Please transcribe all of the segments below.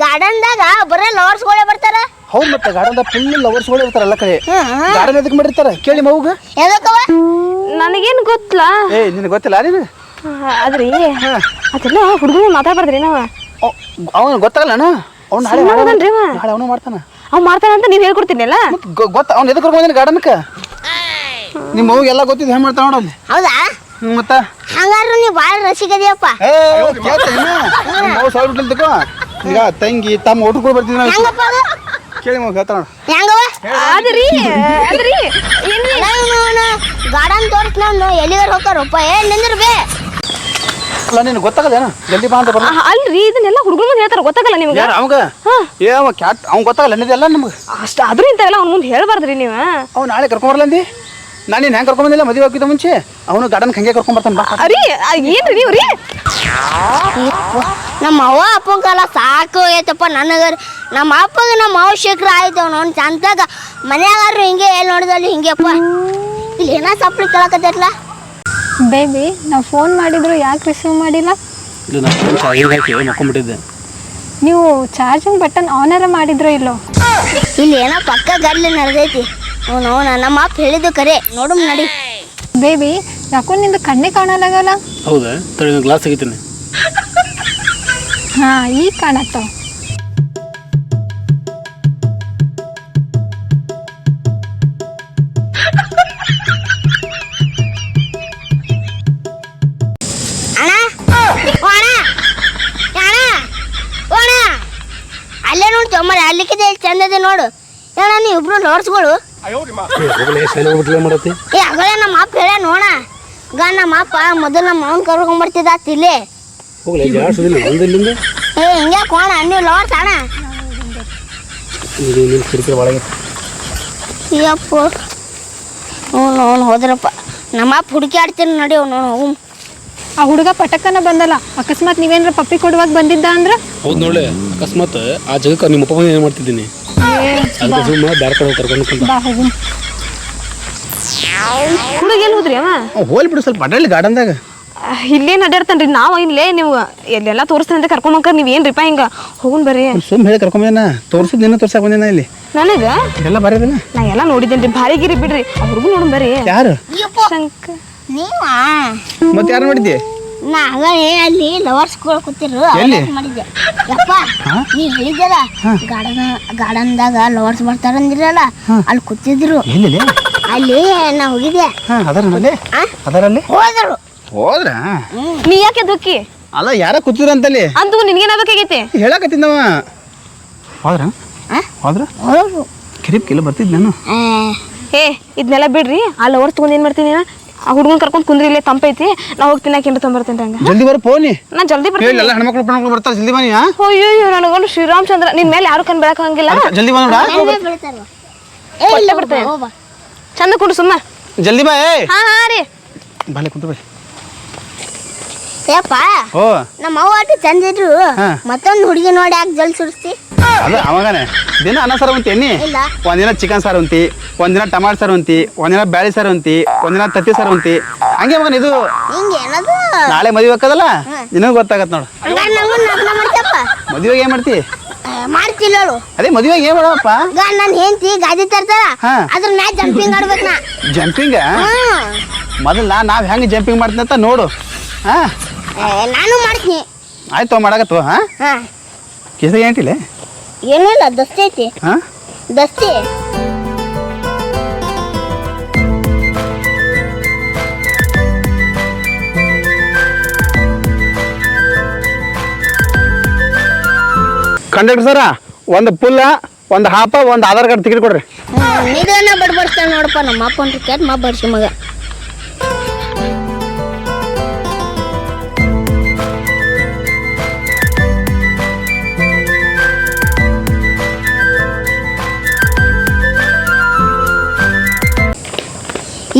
ಗಾರ್ಡನ್ದಾಗ ಬರೇ ಲವರ್ಸ್ಗಳೇ ಬರ್ತಾರ. ಹೌದು ಮತ್ತೆ ಗಾರ್ಡನ್ದಾಗ ಫುಲ್ ಲವರ್ಸ್ಗಳು ಇರ್ತಾರೆ ಎಲ್ಲ ಕಡೆ ಹ್ಮ್. ಗಾರ್ಡನ್ ಎದಕ್ಕೆ ಮಾಡಿರ್ತಾರೆ? ಕೇಳಿ ಮಗುಗ. ಎದಕ್ಕವ ನನಗೇನು ಗೊತ್ತಲ್ಲ ಏ ನಿನಗೆ ಗೊತ್ತಿಲ್ಲ ನೀನು ಅದ್ರಿ ಅದೆಲ್ಲ ಹುಡುಗನ ಮಾತಾಡ್ಬಾರ್ದ್ರಿ ನಾವ. ಅವನು ಗೊತ್ತಾಗಲ್ಲಣ್ಣ ಅವ್ನು ನಾಳೆ ಹುಡ್ಗನ್ರಿ ಅವ. ನಾಳೆ ಅವನು ಮಾಡ್ತಾನ. ಅವ್ ಮಾಡ್ತಾನಂತ ನೀವ್ ಹೇಳ್ಕೊಡ್ತೀನಲ್ಲ? ಗೊತ್ತ ಅವ್ನು ಎದಕ್ಕೆ ಕರ್ಕೊಂಡ್ ಗಾರ್ಡನ್ಕ? ನಿಮ್ಮ ಮಗುಗೆಲ್ಲ ಎಲ್ಲ ಗೊತ್ತಿದ್ದು ಹೆಂಗೆ ಮಾಡ್ತಾನ ನೋಡಲ್ಲಿ ಹೌದಾ? ಮತ್ತ? ಹಂಗಾರು ನೀ ಬಾಳ ರಸಿಕದಿಯಪ್ಪ ಏ ಮೌ ಸಾವಿರ ಬಿಟ್ಟಿಲ್ತಕೋ ಈಗ ತಂಗಿ ತಮ್ಮ ಊಟಕ್ಕೆ ಬರ್ತಿದ್ವಿ ನಾವು ಹೆಂಗಪ್ಪ ಅದು? ಕೇಳಿ ಮೌ ಹೇಳ್ತಾನ ಹೆಂಗವ ಆದ್ರಿ ಅದ್ರಿ ಏನ್ರಿ? ಗಾರ್ಡನ್ ತೋರಿಸ್ ನಾನು ಎಲ್ಲಿಗಾರ ಹೋಗ್ತಾರಪ್ಪ ಏ ನಿಂದ್ರ ಬೇ. ಅಲ್ಲ ನಿನಗೆ ಗೊತ್ತಾಗದೇನ ಜಲ್ದಿ ಬಾ ಅಂತ ಬರ್ಲ ಆ, ಅಲ್ರಿ ಇದನ್ನೆಲ್ಲ ಹುಡುಗರು ಮುಂದೆ ಹೇಳ್ತಾರ ಗೊತ್ತಾಗಲ್ಲ ನಿಮ್ಗೆ. ಯಾರು ಅವಂಗ? ಏ ಅವ ಕ್ಯಾಟ್ ಅವ್ನು ಗೊತ್ತಾಗಲ್ಲ ನಿದೆಲ್ಲ ನಮ್ಗೆ. ಅಷ್ಟ ಆದ್ರೂ ಇಂಥವೆಲ್ಲ ಅವ್ನ ಮುಂದೆ ಹೇಳ್ಬಾರ್ದ್ರಿ ನೀವು. ಅವ್ ನಾಳೆ ಕರ್ಕೊಂಬರ್ಲಂದಿ ನಾನು ನೀನು ಹೆಂಗೆ ಕರ್ಕೊಂಬಂದಿಲ್ಲ? ಮದುವೆ ಆಗಿದ್ದ ಮುಂಚೆ? ಅವನು ಗಾರ್ಡನ್ ಹಂಗೆ ಕರ್ಕೊಂಬರ್ತಾನೆ ಬಾ. ಅರಿ ಏನು ಏನ್ರಿ ನೀವು ರೀ? ನಮ್ಮ ಅವ್ವ ಅಪ್ಪನ ಕಾಲ ಸಾಕು ಐತಪ್ಪ ನನಗ ನಮ್ಮ ಅಪ್ಪಗ ನಮ್ಮ ಮಾವ ಶೇಖರ ಆಯ್ತು ಅವ್ನು ಚಂದಾಗ ಮನೆಯಾಗಾರು ಹಿಂಗೆ ಎಲ್ಲಿ ನೋಡಿದಲ್ಲಿ ಹಿಂಗೆಪ್ಪ ಇಲ್ಲಿ ಏನೋ ಸಪ್ಲಿ ಕೇಳಕತ್ತೈತ್ಲ ಬೇಬಿ ನಾವು ಫೋನ್ ಮಾಡಿದ್ರು ಯಾಕೆ ರಿಸೀವ್ ಮಾಡಿಲ್ಲ? ಇದು ನಾನು ಚಾರ್ಜಿಂಗ್ ಹಾಕಿ ಮಕ್ಕೊಂಬಿಟ್ಟಿದ್ದೆ ನೀವು ಚಾರ್ಜಿಂಗ್ ಬಟನ್ ಆನರ ಮಾಡಿದ್ರೋ ಇಲ್ಲೋ? ಇಲ್ಲಿ ಏನೋ ಪಕ್ಕ ಗಲ್ಲಿ ನಡೆದೈತಿ. ಅವನು ಅವನ ನಮ್ಮ ಅಪ್ಪ ಹೇಳಿದ್ದು ಕರೆ. ನೋಡು ನಡಿ ಬೇಬಿ ಯಾಕೋ ನಿಂದು ಕಣ್ಣೇ ಕಾಣಲಾಗಲ್ಲ ಹೌದಾ? ತಡಿ ಗ್ಲಾಸ್ ತೆಗಿತೀನಿ. ಹಾ ಈಗ ಕಾಣತ್ತವ ಅಣ್ಣ ಓ ಅಣ್ಣ ಏ ಅಣ್ಣ ಓ ಅಣ್ಣ. ಅಲ್ಲೇ ನೋಡಿ ತೊಂಬರ ಅಲ್ಲಿಕ್ಕಿದೆ ಚಂದದೆ ನೋಡು. ಏನ ನೀವು ಇಬ್ರು ನೋಡ್ಸ್ಗಳು ಮಾಡತ್ತಿ ಏ ನಮ್ಮ ಅಪ್ಪ ಹೇಳ ನೋಡ. ನಮ್ಮ ಅಪ್ಪ ಮೊದಲು ನಮ್ಮ ಅವ್ನ ಕರ್ಕೊಂಬರ್ತಿದ್ದ ಇಲ್ಲಿ. ಹೋಗ್ಲಿ ಜಾಡ್ಸೋದಿಲ್ಲ ಒಂದಿಲ್ಲಿಂದ ಏ ಹಿಂಗೆ ಕೋಣ ನೀವು ಕಿರಿಕಿರಿ ಒಳಗೆ ಯಪ್ಪ ಅವ್ನು ಹೋದ್ರಪ್ಪ. ನಮ್ಮ ಅಪ್ಪ ಹುಡುಕಿ ಆಡ್ತೀನಿ ನೋಡಿ ಅವ್ನು ಆ ಹುಡುಗ ಪಟಕನ ಬಂದಲ್ಲ ಅಕಸ್ಮಾತ್ ನೀವೇನ್ರ ಪಪ್ಪಿ ಕೊಡುವಾಗ ಬಂದಿದ್ದ ಅಂದ್ರೆ? ಹೌದು ನೋಡ್ಲೆ ಅಕಸ್ಮಾತ್ ಆ ಜಾಗಕ್ಕೆ ನಿಮ್ಮ ಅಪ್ಪ ಏನು ಮಾಡ್ತಿದ್ದೀನಿ? ಬೇರೆ ಕಡೆ ಕರ್ಕೊಂಡು ಕುಂತ. ಬಾ ಹೋಗು. ಹುಡುಗ ಎಲ್ಲಿ ಹೋದ್ರಿ ಅವ? ಹೋಲ್ ಬಿಡು ಸ್ವಲ್ಪ ಅಡ್ಡಲ್ಲಿ ಗಾರ್ಡನ್ದಾಗ ಇಲ್ಲೇನು ಅಡ್ಡಾಡ್ತಾನ್ರಿ? ನಾವು ಇಲ್ಲೇ ನೀವು ಎಲ್ಲೆಲ್ಲ ತೋರಿಸ್ತಾನೆ ಅಂತ ಕರ್ಕೊಂಬಂಕ ನೀವು ಏನ್ರಿಪ್ಪ ಹಿಂಗ? ಹೋಗುನ್ ಬರ್ರಿ. ಸುಮ್ ಹೇಳಿ ಕರ್ಕೊಂಬಂದೇನ ತೋರ್ಸಿದ್ ನಿನ್ನ ತೋರ್ಸಕ್ ಬಂದೇನ ಇಲ್ಲಿ. ನನಗ? ಎಲ್ಲ ಬರೋದಿಲ್ಲ ನಾ ಎಲ್ಲ ನೋಡಿದ್ದೇನ್ರಿ ಭಾರಿ ಗಿರಿ ಬಿಡ್ರಿ. ಅವ್ರಿಗೂ ನೋಡು ಬರ್ರಿ. ಯಾರು? ಶಂಕ ನೀವಾ? ಮತ್ತೆ ಯಾರು ನೋಡಿದ್ದೆ? ನಾ ಆಗಲೇ ಅಲ್ಲಿ ಲವರ್ಸ್ ಕೂತಿರು ಮಾಡಿದ್ದೆ ಯಪ್ಪ ನೀ ಹೇಳಿದ್ಯಲ್ಲ ಗಾರ್ಡನ್ ಗಾರ್ಡನ್ದಾಗ ಲವರ್ಸ್ ಬರ್ತಾರ ಅಂದಿರಲ್ಲ ಅಲ್ಲಿ ಕೂತಿದ್ರು. ಎಲ್ಲಿ ಅಲ್ಲಿ ನಾ ಹೋಗಿದ್ದೆ ಅದರಲ್ಲಿ? ಹೋದರು. ಹೋದ್ರ? ನೀ ಯಾಕೆ ದುಃಖಿ ಅಲ್ಲ ಯಾರ ಕೂತಿದ್ರು ಅಂತಲ್ಲಿ ಅಂದು ನಿನ್ಗೇನಾಗಬೇಕಾಗೈತಿ ಹೇಳಕತ್ತಿದ್ದವ ಹೋದ್ರ? ಹೋದ್ರ? ಹೋದ್ರು. ಕಿರಿಪ್ ಕಿಲ್ಲ ಬರ್ತಿದ್ ನಾನು ಏ ಇದನ್ನೆಲ್ಲ ಬಿಡ್ರಿ ಆ ಲವರ್ಸ್ ತಗೊಂಡ್ ಏನ್ ಮಾಡ್ತೀನಿ? ಆ ಹುಡುಗನ್ ಕರ್ಕೊಂಡ್ ಕುಂದ್ರಿ ಇಲ್ಲೇ ತಂಪೈತಿ. ನಾ ಹೋಗಿ ತಿನ್ನಕ್ಕೆ ಏನ್ರ ತೊಂಬರ್ತೇನೆ ಹಂಗ ಜಲ್ದಿ ಬರ ಫೋನಿ ನಾ ಜಲ್ದಿ ಬರ್ತೀನಿ. ಎಲ್ಲ ಹೆಣ್ಮಕ್ಳು ಹೆಣ್ಮಕ್ಳು ಬರ್ತಾರೆ ಜಲ್ದಿ ಬನ್ನಿ ಅಯ್ಯೋ ನನಗೊಂದು ಶ್ರೀರಾಮಚಂದ್ರ ನಿನ್ ಮೇಲೆ ಯಾರು ಕಣ್ ಬೆಳಕ್ ಹಂಗಿಲ್ಲ. ಜಲ್ದಿ ಬಂದ ಬಿಡ್ತಾರೆ ಚಂದ ಕುಂಡು ಸುಮ್ಮ ಜಲ್ದಿ ಬಾ ಏ ಹಾ ಹಾ ರೀ. ಬಾಲೆ ಕುಂತು ಬೈ. ಯಪ್ಪ ಓ ನಮ್ಮ ಅವ್ವ ಅಟ್ಟು ಚಂದ ಇದ್ರು ಮತ್ತೊಂದು ಹುಡುಗಿ ನೋಡಿ ಯಾಕೆ ಜಲ್ ಸುರಿಸ್ತಿ? ಅದ ಅವಾಗನೇ. ದಿನ ಅನ್ನ ಸಾರು ಉಂತಿ ಎಣ್ಣಿ. ಇಲ್ಲ. ಒಂದಿನ ಚಿಕನ್ ಸಾರು ಅಂತಿ ಒಂದಿನ ಟಮಾಟ ಸಾರು ಉಂತಿ ಒಂದಿನ ಬ್ಯಾಳಿ ಸಾರು ಅಂತಿ ಒಂದಿನ ತತ್ತಿ ಸಾರು ಅಂತಿ ಹಂಗೆ ಮಗನ ಇದು? ನಾಳೆ ಮದುವೆ ಹಾಕದಲ್ಲ ನಿನಗೂ ಗೊತ್ತಾಗತ್ ನೋಡು. ಮದುವೆಗೆ ಏನ್ ಮಾಡ್ತಿ? ಮಾಡ್ತಿಲ್ಲ ಅದೇ ಮದುವೆಗೆ ಏನ್ ಮಾಡಪ್ಪ ನನ್ನ ಹೆಂಡತಿ ಗಾದಿ ತರ್ತಾರ. ಅದ್ರ ಮ್ಯಾಚ್ ಜಂಪಿಂಗ್ ಆಡ್ಬೇಕು ನಾ. ಜಂಪಿಂಗ್. ಮೊದಲು ನಾವ್ ಹೆಂಗ್ ಜಂಪಿಂಗ್ ಮಾಡ್ತೀನಿ ಅಂತ ನೋಡು. ಹಾ. ನಾನು ಮಾಡ್ತೀನಿ. ಆಯ್ತು ಮಾಡಕತ್ತು ಹಾ? ಹಾ. ಕೇಸ ಏಂಟಿಲ್ಲ ಏನೂ ಇಲ್ಲ ದಸ್ತಿ ಐತಿ? ಹಾ ದಸ್ತಿ? ಕಂಡಕ್ಟರ್ ಸರ ಒಂದು ಪುಲ್ಲ ಒಂದು ಹಾಪ ಒಂದು ಆಧಾರ್ ಕಾರ್ಡ್ ಟಿಕೆಟ್ ಕೊಡ್ರಿ. ಹ್ಮ್, ನಿಧಾನ ಬಡ್ಬಡಿಸ್ತಾನ ನೋಡಪ್ಪ ನಮ್ಮ ಅಪ್ಪನ ಟಿಕೆಟ್ ಮಾ ಬಡ್ಸಿ ಮಗ.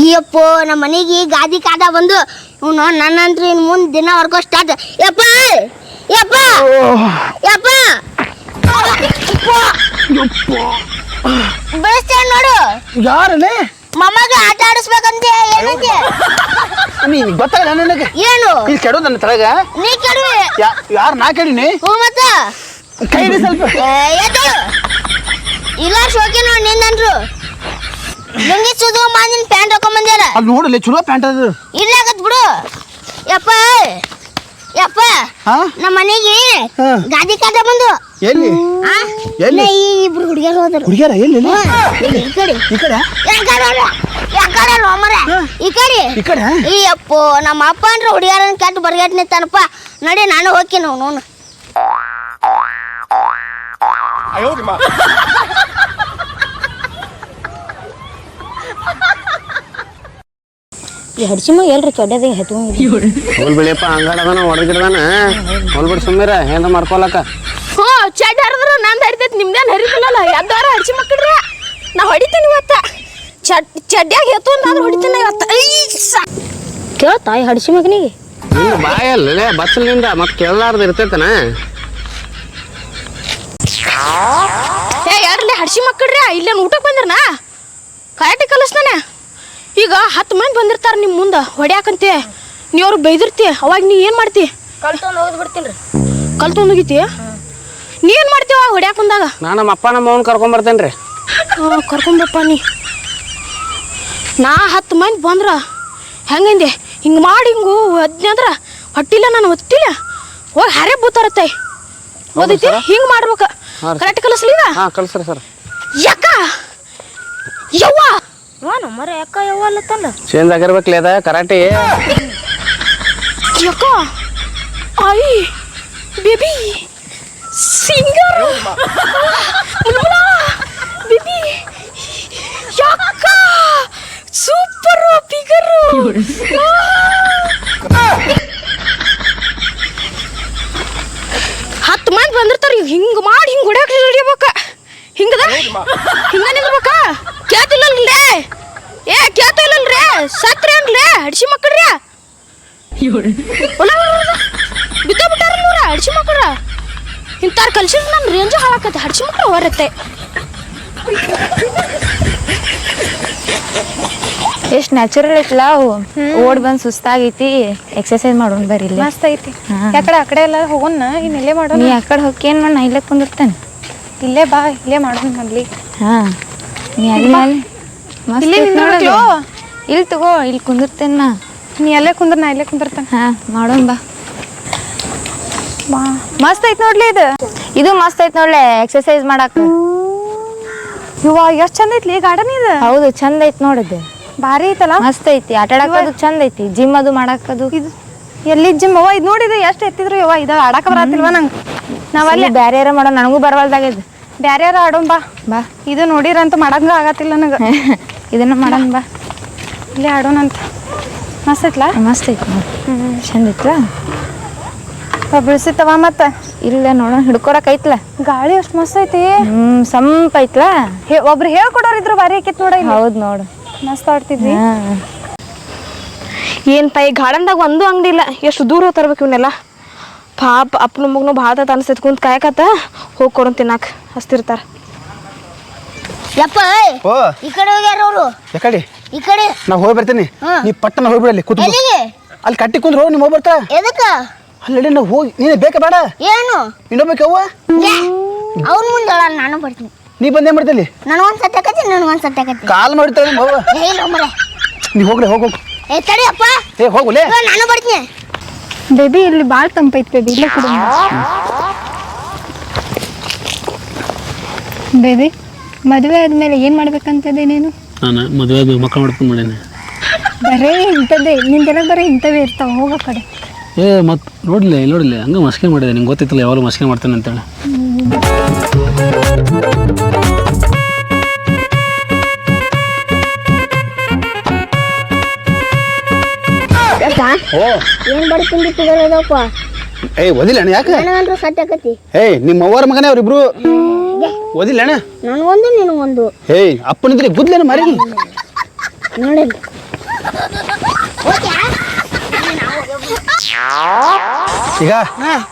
ಅಯ್ಯಪ್ಪ ನಮ್ಮ ಮನೆಗೆ ಗಾದಿ ಕಾದ ಬಂದು ಇವನು ನನ್ನಂತ್ರ ಇನ್ನು ಮುಂದೆ ದಿನ ವರ್ಕೋ ಸ್ಟಾರ್ಟ್ ಯಪ್ಪ! ಯಪ್ಪ! ಯಪ್ಪ! ಬೆಳೆಸ್ತೇನೆ ನೋಡು? ಯಾರಲ್ಲೇ? ಮಮ್ಮಗ ಆಟ ಆಡಿಸ್ಬೇಕಂತೆ ಏನಂತೆ? ನೀ ಗೊತ್ತಾಗಲ್ಲ ನನಗೆ? ಏನು? ಇಲ್ಲಿ ಕೆಡೋ ನನ್ನ ತಳಗ ನೀ ಕೆಡುವೆ? ಯಾರು ನಾ ಕೆಡಿನಿ? ಹ್ಞೂ ಮತ್ತ? ಕೈ ಹಿಡಿ ಸ್ವಲ್ಪ ಇಲ್ಲ ಶೋಕಿ ನೋಡಿ ನಿಂದನ್ರು ಲುಂಗಿ ಸುದು ಮಾನಿನ ಪ್ಯಾಂಟ್ ಹಾಕೊಂಬಂದ್ಯಾರ. ಅಲ್ಲಿ ನೋಡಲಿ ಚಲೋ ಪ್ಯಾಂಟ್ ಅದು. ಇಲ್ಲ ಆಗತ್ ಬಿಡು. ಯಪ್ಪ ಯಪ್ಪ ಹಾ? ನಮ್ಮ ಮನೆಗೆ ಹಾ. ಗಾದಿ ಕಾಟ ಬಂದು. ಎಲ್ಲಿ? ಆ? ಎಲ್ಲಿ? ಈ ಇಬ್ರು ಹುಡುಗಿಯರು ಹೋದರು. ಹುಡುಗಿಯರ? ಎಲ್ಲಿ ಎಲ್ಲಿ? ಇಲ್ಲಿ ಈ ಕಡೆ. ಈ ಕಡೆ? ಯಾಕಡೆ ಅಲ್ಲ? ಯಾಕಡೆ ಅಲ್ಲ ಮರ ಈ ಕಡೆ? ಈ ಕಡೆ? ಈ ಅಪ್ಪು ನಮ್ಮ ಅಪ್ಪ ಅಂದ್ರೆ ಹುಡುಗಿಯರನ್ನ ಕೆಟ್ಟ ಬರ್ಗೆಟ್ ನಿಂತಾನಪ್ಪ ನಡಿ ನಾನು ಹೋಗ್ತೀನಿ ಅವನು. ಈ ಹಡ್ಸಿಮ ಎಲ್ರಿ ಚೊಡ್ಡದ ಹೆತ್ಕೊಂಡಿ ಹೋಲ್ ಬಿಳಿಯಪ್ಪ ಅಂಗಡ ಅದಾನ ಹೊಡೆದಿಡ್ದಾನ ಹೋಲ್ ಬಿಡಿ ಸುಮ್ಮಿರ ಏನ ಮಾಡ್ಕೊಳಕ? ಹ್ಞೂ ಚಡ್ ಹರಿದ್ರು ನಂದು ಹರಿತೈತಿ ನಿಮ್ದೇನು ಹರಿತಿಲ್ಲಲ್ಲ? ಎದ್ದಾರ ಹಡ್ಸಿ ಮಕ್ಕಳ್ರಿ. ನಾ ಹೊಡಿತೀನಿ ಇವತ್ತ. ಚಡ್ ಚಡ್ಡ್ಯಾಗ ಎತ್ತು ನಾನು ಹೊಡಿತೀನಿ ಇವತ್ತ. ತಾಯಿ ಹಡ್ಸಿ ಮಗನಿಗೆ. ನಿಂದ ಬಾಯಲ್ಲೇ ಬಚ್ಚಲಿಂದ ಮತ್ತೆ ಕೇಳಲಾರ್ದ ಇರ್ತೈತನ? ಏ ಯಾರಲ್ಲಿ ಹಡ್ಸಿ ಮಕ್ಕಳ್ರಿ? ಇಲ್ಲೇನು ಊಟಕ್ಕೆ ಬಂದ್ರನಾ? ಕರೆಕ್ಟ್ ಕಲಿಸ್ತಾನೆ ಈಗ ಹತ್ತು ಮಂದಿ ಬಂದಿರ್ತಾರ ನಿಮ್ಮ ಮುಂದೆ ಹೊಡ್ಯಾಕಂತೆ. ನೀ ಅವ್ರು ಬೈದಿರ್ತಿ ಅವಾಗ ನೀ ಏನು ಮಾಡ್ತಿ? ಕಲ್ತು ಹೋಗಿ ಬಿಡ್ತೀನಿ ರೀ. ಮಾಡ್ತಿ ಅವಾಗ ನೀ ಏನು ಮಾಡ್ತೀವ ಹೊಡ್ಯಾಕ ಬಂದಾಗ? ನಾ ನಮ್ಮ ಅಪ್ಪ ನಮ್ಮ ಅವನ್ ಕರ್ಕೊಂಡ್ ಬರ್ತೇನ್ರಿ ಕರ್ಕೊಂಬಪ್ಪ ನೀ. ನಾ ಹತ್ತು ಮಂದಿ ಬಂದ್ರ ಹೆಂಗಂದೆ? ಹಿಂಗೆ ಮಾಡಿ ಹಿಂಗು ಅದ್ನಂದ್ರ ಹೊಟ್ಟಿಲ್ಲ ನಾನು ಹೊತ್ತಿಲ್ಲ ಹೋಗಿ ಹರೇ ಬೂತಾರತ್ತೈ ಓದೈತಿ? ಹಿಂಗೆ ಮಾಡ್ಬೇಕು. ಕರೆಕ್ಟ್ ಕಲಿಸ್ಲಿಲ್ಲ? ಹಾ ಕಳ್ಸ್ರಿ ಸರ್. ಯಾಕ? ಯವ್ವ! ನಾನು ಮರ ಯಾಕ ಯಾವಲ್ಲತ್ತಲ್ಲ ಚೇಂಜ್ ಆಗಿರ್ಬೇಕಲ್ಲ ಅದ ಕರಾಟೆ. ಯಾಕ ಐ ಬೇಬಿ ಸಿಂಗರ್. ಬೇಬಿ ಯಾಕ ಸೂಪರ್ ಫಿಗರ್ ಹತ್ತು ಮಂದಿ ಬಂದಿರ್ತಾರ ಹಿಂಗ್ ಮಾಡಿ ಹಿಂಗ್ ಹೊಡ್ಯಾಕ ಹಿಡಿಬೇಕ ಹಿಂಗದ? ಹಿಂಗ ನಿಲ್ಬೇಕ ಕೇಳ್ತಿಲ್ಲಲ್ರೇ ಏ ಕೇಳ್ತಿಲ್ಲಲ್ರೇ ಸತ್ರೇನ್ರೇ ಅಡ್ಸಿ ಮಕ್ಕಳ್ರಿ. ಬಿದ್ದಬಿಟ್ಟಾರ ನೋಡ್ರ ಅಡ್ಸಿ ಹಡ್ಸಿ ಮಕ್ಕಳ ಇಂತಾರ ಕಲ್ಸಿದ್ರೆ ನನ್ನ ರೇಂಜ್ ಹಾಳಾಕತ್ತೆ. ಅಡ್ಸಿ ಮಕ್ಕಳು ಹೊರತ್ತೆ. ಎಷ್ಟು ನ್ಯಾಚುರಲ್ ಐತಲ್ಲ ಅವು. ಓಡ್ ಬಂದ್ ಸುಸ್ತಾಗೈತಿ. ಎಕ್ಸರ್ಸೈಸ್ ಮಾಡೋಣ ಬರ್ರಿ ಇಲ್ಲಿ. ಮಸ್ತ್ ಐತಿ. ಯಾಕಡೆ ಆ ಕಡೆ ಎಲ್ಲ ಹೋಗೋಣ ಇನ್ನು ಇಲ್ಲೇ ಮಾಡೋಣ ನೀ ಆ ಕಡೆ ಹೋಗಿ ಏನ್ ಮಾಡಿ ನಾ ಇಲ್ಲೇ ಕುಂದಿರ್ತೇನೆ. ಇಲ್ಲೇ ಬಾ ಇಲ್ಲೇ ಮಾಡೋಣ ಅಲ್ಲಿ ಹಾ ನೀ ಅಲ್ಲಿ ಅಲ್ಲಿ ಮಸ್ತ್ ಇಲ್ಲೇ ಐತ್ ತಗೋ ಇಲ್ಲಿ ಕುಂದಿರ್ತೇನೆ ನಾ. ನೀ ಅಲ್ಲೇ ಕುಂದ್ರ ನಾ ಇಲ್ಲೇ ಕುಂದಿರ್ತಾನೆ. ಹಾ ಮಾಡೋಣ ಬಾ. ಬಾ. ಮಸ್ತ್ ಐತ್ ನೋಡ್ಲಿ ಇದು. ಇದು ಮಸ್ತ್ ಐತ್ ನೋಡ್ಲೆ ಎಕ್ಸರ್ಸೈಸ್ ಮಾಡಾಕ. ಇವ ಎಷ್ಟ್ ಚಂದ ಐತ್ಲಿ ಗಾರ್ಡನ್ ಇದು? ಹೌದು ಚಂದ ಐತ್ ನೋಡಿದ್ದು ಭಾರಿ ಐತಲ್ಲ? ಮಸ್ತ್ ಐತಿ ಆಟ ಆಡಕ್ಕದು ಚಂದ ಐತಿ ಜಿಮ್ ಅದು ಮಾಡಾಕದು ಇದು ಎಲ್ಲಿ ಜಿಮ್ ಅವ್ವ ಇದು ನೋಡಿದ್ರೆ ಎಷ್ಟು ಎತ್ತಿದ್ರು ಯವ್ವ ಇದು ಆಡಕ ಬರತ್ತಿಲ್ವ ನಂಗೆ? ನಾವಲ್ಲಿ ಬೇರೆ ಬ್ಯಾರೆ ಯಾರ ಮಾಡೋ ನನಗೂ ಬರವಲ್ದಾಗ್ಯದ ಬ್ಯಾರೆ ಯಾರು ಆಡೋಣ ಬಾ. ಬಾ. ಇದು ನೋಡಿರಂತ ಮಾಡಂಗ ಆಗತ್ತಿಲ್ಲ ನನಗೆ. ಇದನ್ನ ಮಾಡೋಣ ಬಾ. ಇಲ್ಲೇ ಆಡೋಣಂತ ಮಸ್ತ್ ಐತ್ಲಾ? ಮಸ್ತ್ ಐತಿ ಹ್ಞೂ ಚಂದ ಐತ್ಲಾ? ಬಿಳಿಸಿತ್ತವ ಮತ್ತ. ಇಲ್ಲ ನೋಡೋಣ ಹಿಡ್ಕೊಡಕ್ ಐತ್ಲ? ಗಾಳಿ ಅಷ್ಟು ಮಸ್ತ್ ಐತಿ. ಹ್ಮ್ ಸಂಪ ಐತ್ಲಾ? ಹೇ ಒಬ್ರು ಹೇಳ್ಕೊಡೋರ್ ಇದ್ರು ಬಾರಿ ಆಕಿತ್ ನೋಡ ಹೌದು ನೋಡು. ಮಸ್ತ್ ಆಡ್ತಿದ್ವಿ. ಏನ್ ಈ ಗಾರ್ಡನ್ದಾಗ ಒಂದು ಅಂಗಡಿ ಇಲ್ಲ. ಎಷ್ಟು ದೂರ ತರ್ಬೇಕು ಇವನ್ನೆಲ್ಲ ಪಾಪ ಅಪ್ಪನ ಮಗನು ಭಾಳ ತಾತ ಅನ್ಸೈತಿ ಕುಂತ ಕಾಯಕತ್ತ? ಹೋಗಿ ಕೊಡೋನ್ ತಿನ್ನಾಕ ಹಸ್ತಿರ್ತಾರ. ಯಪ್ಪ ಓ. ಈ ಕಡೆ ಹೋಗ್ಯಾರ ಅವರು? ಯಾಕಡೆ ಈ ಕಡೆ. ನಾ ಹೋಗಿ ಬರ್ತೀನಿ. ನೀ ಪಟ್ಟನ ಹೋಗ್ಬಿಡಲ್ಲಿ ಕೂತು ಎಲ್ಲಿಗೆ? ಅಲ್ಲಿ ಕಟ್ಟಿ ಕುಂದ್ರು ನಿಮ್ಮ ಹೋಗಿ ಬರ್ತಾ? ಎದಕ್ಕ? ಅಲ್ಲಿ ನಾವು ಹೋಗಿ ನೀನು ಬೇಕಾ ಬೇಡ? ಏನು? ಇನ್ನೊಬ್ಬೇಕು ಅವ್ವ? ಅವ್ನ ಮುಂದೆ ಹೇಳ ನಾನು ಬರ್ತೀನಿ. ನೀ ಬಂದೇ ಮಾಡ್ತಿಲ್ಲಿ ನನಗೊಂದು ಸತ್ಯಾಕತಿ ನನಗೊಂದು ನಾನು ಕಾಲ್ ಮಾಡಿರ್ತಾಳೆ ನಿಮ್ಮ ಅವ್ವ. ಏ ಇಲ್ಲ ಮರೆ. ನೀ ಹೋಗ್ಲಿ ಹೋಗ್ ಹೋಗು. ಏ ತಡಿಯಪ್ಪ ಏ ಹೋಗುಲೇ ಇವಾಗ ನಾನು ಬರ್ತೀನಿ. ಬೇಬಿ ಇಲ್ಲಿ ಭಾಳ ತಂಪೈತಿ ಬೇಬಿ ಇಲ್ಲೇ ಕುಡಿ. ಬೇಬಿ ಮದುವೆ ಆದ್ಮೇಲೆ ಏನ್ ಮಾಡ್ಬೇಕಂತದೆ ನೀನು? ನಾನು ಮದುವೆ ಮಕ್ಕಳು ಮಾಡ್ಕೊಂಡು ಮಾಡೇನೆ. ಬರೇ ಇಂಥದ್ದೇ. ನಿಂದೆಲ್ಲ ಬರೇ ಇಂಥವೇ ಇರ್ತಾವ ಹೋಗೋ ಕಡೆ. ಏ ಮತ್ತೆ ನೋಡಿಲ್ಲ ಇಲ್ಲಿ ನೋಡಿಲ್ಲ ಹಂಗೆ ಮಸ್ಕೆ ಮಾಡಿದೆ. ನಿಂಗೆ ಗೊತ್ತಿತ್ತಲ್ಲ ಯಾವಾಗಲೂ ಮಸ್ಕೆ ಮಾಡ್ತಾನೆ ಅಂತೇಳಿ. ಓ. ಏನು ಬಿಟ್ಟಿದಲ್ಲಪ್ಪ ಏಯ್ ಒದಿಲ್ಲ ಅಣ್ಣ ಯಾಕೆ? ನನಗಂತೂ ಸತ್ಯಾಕತಿ ಏಯ್ ನಿಮ್ಮ ಅವ್ವರ ಮಗನೇ ಅವ್ರಿಬ್ರು? ಓದಿಲ್ಲ ಅಣ್ಣ ಒಂದು ನಿನಗೊಂದು ಹೇ ಅಪ್ಪನಿದ್ರೆ ಗುದ್ಲೇನು ಮರಿ. ನೋಡಿ. ಈಗ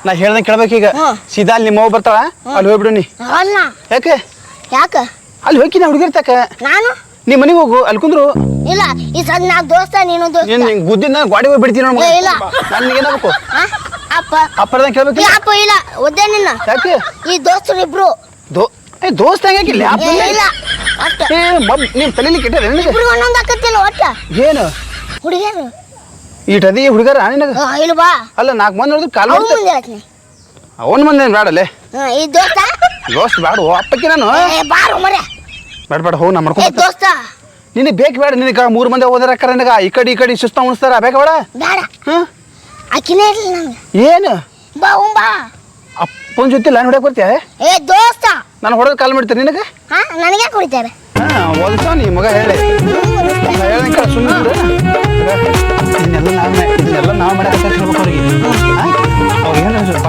ನಾ ಹೇಳ್ದಂಗೆ ಕೇಳ್ಬೇಕೀಗ ಸೀದಾ ಅಲ್ಲಿ ನಿಮ್ಮ ಬರ್ತಾಳ? ಅಲ್ಲಿ ಹೋಗ್ಬಿಡು ಅಲ್ಲ. ಯಾಕೆ? ಯಾಕ? ಅಲ್ಲಿ ಹೋಗಿ ನಾ ಹುಡುಗಿರ್ತಕ ನಾನು? ನಿಮ್ಮ ಮನೆಗೆ ಹೋಗು ಅಲ್ಲಿ ಕುಂದ್ರು. ಇಲ್ಲ ಈ ಸಣ್ಣ ನಾ ದೋಸ್ತ ನೀನು ದೋಸ್ತ. ನೀನು ಗುದ್ದಿನ ಗಾಡಿ ಹೋಗಿ ಬಿಡ್ತೀನಿ ನೋಡ್ ಇಲ್ಲ. ನನಗೆ ಏನಾಗಬೇಕು? ಅಪ್ಪ. ಅಪ್ಪರದಂಗೆ ಕೇಳ್ಬೇಕು? ಅಪ್ಪ ಇಲ್ಲ. ಒದ್ದೆ ನಿನ್ನ. ಯಾಕೆ? ಈ ದೋಸ್ತರು ಇಬ್ರು. ದೋ ಏ ದೋಸ್ತ ಹೆಂಗಿಲ್ಲ ಅಪ್ಪ ಏ, ಇಲ್ಲ. ಒಟ್ಟ ಏ ಮಬ್ ತಲೀಲಿ ಕೆಟ್ಟದ ನಿನಗೆ? ಇಬ್ರು ಒಂದೊಂದು ಆಕತ್ತಿಲ್ಲ ಒಟ್ಟ? ಏನು? ಹುಡುಗಿಯರು? ಈಟದಿ ಹುಡುಗರ ನಿನಗೆ? ಇಲ್ಲ ಬಾ. ಅಲ್ಲ ನಾಲ್ಕು ಮಂದಿ ನೋಡಿದ್ರೆ ಕಾಲ್ ಅವನ್ ಮಾಡ್ತಾರೆ ಮುಂದೆ ಹೇಳ್ತೀನಿ ಅವನ ಮಂದಿ ಏನ್ ಬೇಡಲ್ಲೇ ಹಾ, ಈ ದೋಸ್ತ? ದೋಸ್ತ್ ಬೇಡ ಓ ಅಪ್ಪಕ್ಕೆ ನಾನು. ಏ ಬಾ ಮರೆ ಬೇಡ ಬೇಡ ಹೋಗಿ ನಾ ಏ ಮಾಡ್ಕೊಂಡು ದೋಸ್ತ. ನಿನಗೆ ಬೇಕು ಬೇಡ ನಿನಗೆ ಮೂರು ಮಂದಿ ಹೋದ್ರೆ ಅಕ್ಕ ನನಗ ಈ ಕಡೆ ಈ ಕಡೆ ಸುಸ್ತ ಉಣಿಸ್ತಾರ ಬೇಕ ಬೇಡ. ಬೇಡ. ಹಾಂ? ಆಕಿನೇ ಇರ್ಲಿ ನಂಗೆ. ಏನು? ಬಾ ಅಪ್ಪನ ಜೊತೆ ಲೈನ್ ಹೊಡ್ಯಾಕ ಬರ್ತೀಯ? ಏ ದೋಸ್ತ. ನಾನು ಹೊಡೆದು ಕಾಲ್ ಮಾಡ್ತೀನಿ ನಿನಗೆ? ಹಾ ನನಗೆ ಕುಡಿತಾರೆ ಹಾಂ ಹೊಲ್ಸೋ ನೀ ಮಗ ಹೇಳಿ. ಹೇಳಿದ ಸುಮ್ಮನೆ ಇದನ್ನೆಲ್ಲ ನಾವು ಇದನ್ನೆಲ್ಲ ನಾವು ಮಾಡಿ ಹೇಳ್ಬೇಕು ಅವ್ರಿಗೆ. ಅವ್ರಿಗೆ ಏನು ಸ್ವಲ್ಪ